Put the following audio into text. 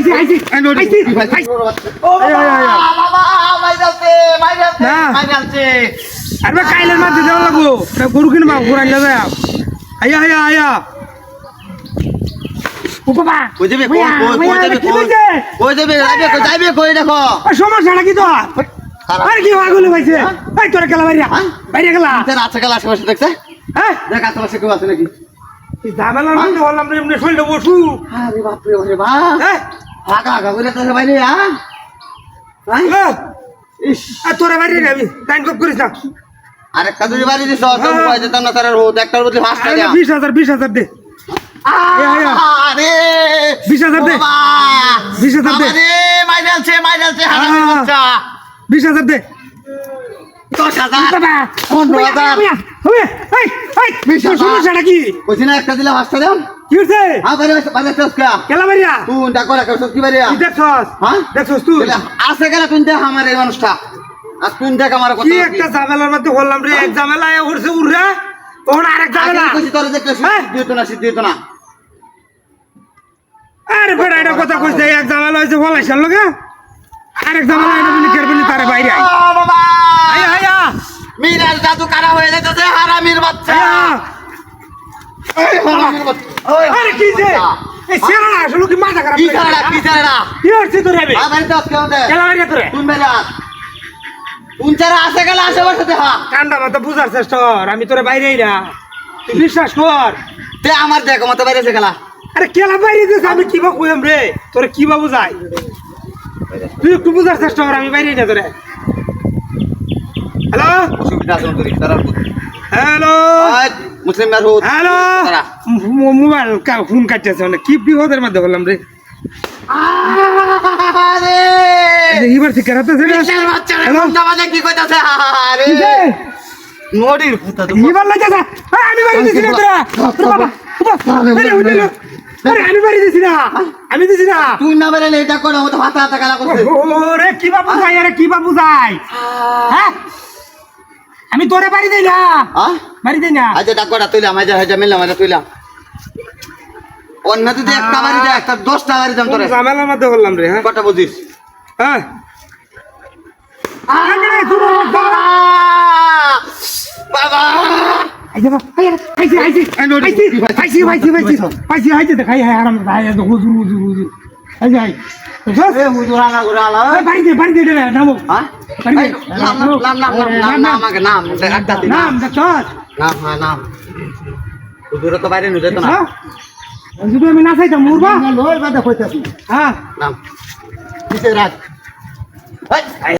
আইছি আইছি আইছি ভাই? ও। বাবা মাইরালছে না। মাইরালছে। আরে কাইলের মাঝে দেওয়া লাগবো। গরু কিনবা ঘুরাই যাবে আয়া আয়া আয়া। সমস্যাটা কি তো? খারাপ। কি আগুন পাইছে এই তোরা গেলা বাইরে হ্যাঁ? বাইরে গেলা তোর আছে আশেপাশে দেখছে? হ্যাঁ। দেখ আশেপাশে কেউ আছে নাকি? ঝামেলার মধ্যে বললাম রে এমনি শরীরটা বসু। আরে বাপ। হ্যাঁ। আগা আগা করে তোর বাইরে আ? হ্যাঁ? হ্যাঁ। ইস। তোরা বাইরে যাবি টাইম কপ করিস না। আরেকটা যদি বাড়ি দিছ তো হ্যাঁ। না তার রোদ একটার মধ্যে ফাঁসটা আরে বিশ হাজার বিশ হাজার দে। এ, এ, এ। আরে। বিশ হাজার দে। বাবা। বিশ হাজার দে। বাবা রে মাইরালছে মাইরালছে হারামি আহ। বাচ্চা। বিশ হাজার দে। দশ হাজার। পনেরো হাজার। হবে এই এই বিশ হাজার। কি? কইছি না একটা দিলে ফাঁসটা দেন কি দেখছস? হ্যাঁ? দেখছস তুই? তুই দেখ আমার এই মানুষটা? তুই দেখ আমার কথা কি একটা ঝামেলার মধ্যে বললাম রে এক ঝামেলা উঠছে উড়রা তখন আরেক ঝামেলা। কইছি তোর হ্যাঁ? দিত না সিদ্ধ দিত না। আরে বেটা এটা কথা কইছে এক ঝামেলা হয়েছে বলাইছার লগে আরেক ঝামেলা এটা বলি কের তারে বাইরে আই বাবা! আয়া আয়া মিরাজ জাদু কারা হয়ে যাইতেছে? হারামির বাচ্চা আয়া এই হারামির বাচ্চা ওই আরে কি যে? এই সেরা আসলে কি মাথা খারাপ কি করে কি ছাড়া কি হচ্ছে তোর বাইরে কেউ দে কেলা বাইরে বাইরে আস মাথা বুঝার চেষ্টা কর আমি তোরে বাইরেই না তুই বিশ্বাস কর। তে আমার দেখ মতো বাইরে আছে গেলা আরে কেলা বাইরে দিস আমি কিবা কইম রে? তোরে কি বা বুঝাই? তুই একটু বুঝার চেষ্টা কর আমি বাইরেই না তোরে। হ্যালো? অসুবিধা আছে তোর হ্যালো? মুসলিম মেরহুদ হ্যালো! মোবাইল ফোন কাটতেছে মানে কি বিপদের মধ্যে বললাম রে? আরে এই যে এবার ঠিক রাখতেছে রে বিশাল বাচ্চা রে হ্যালো? কোনটা কি কইতাছে? আরে? নড়ির ফুটা তো এবার লাগতেছে আরে আমি বাড়ি দিছি না তোরা। বাবা আরে উঠে লো। আরে আমি বাড়ি দিছি না। আমি দিছি না। তুই না বেরেলে এটা করে মতো হাতা হাতা গালা করছে। ওরে কি বাবু যাই আরে কি বাবু যাই হ্যাঁ? আমি তোরে বাড়ি দেই না হ্যাঁ বাড়ি দেই না আজ ডাকটা তুইলাম আজ হাজা মিললাম আজ তুইলাম অন্য যদি একটা বাড়ি দেয় একটা দশটা বাড়ি দাম তোরে ঝামেলার মধ্যে বললাম রে হ্যাঁ কটা বুঝিস হ্যাঁ আরে দূর হ, দূর হ। বাবা আইছে বা, আইছে, আইছে, আইছে, এই নড়ি, আইছে, কি ভাই? আইছে, আইছে, আইছে, আইছে, আইছে, দেখ, আই, আই, আরাম, আই, আই, হুজুর, হুজুর, হুজুর। আইছে, আই। দেখছস? এ হুজুর আলা গুরা আলা এই, বাড়ি দে, বাড়ি দে, দে, নামো। হ্যাঁ বাড়ি দে। এই, নাম নাম নাম নাম নাম নাম আমাকে নাম একটা দিন নাম, দেখছস? নাম হ্যাঁ নাম হুজুরে তো বাইরে নিয়ে যেত না হ্যাঁ? যদি আমি না চাইতাম মরবা লই বাদে কইতাছি হ্যাঁ নাম এই,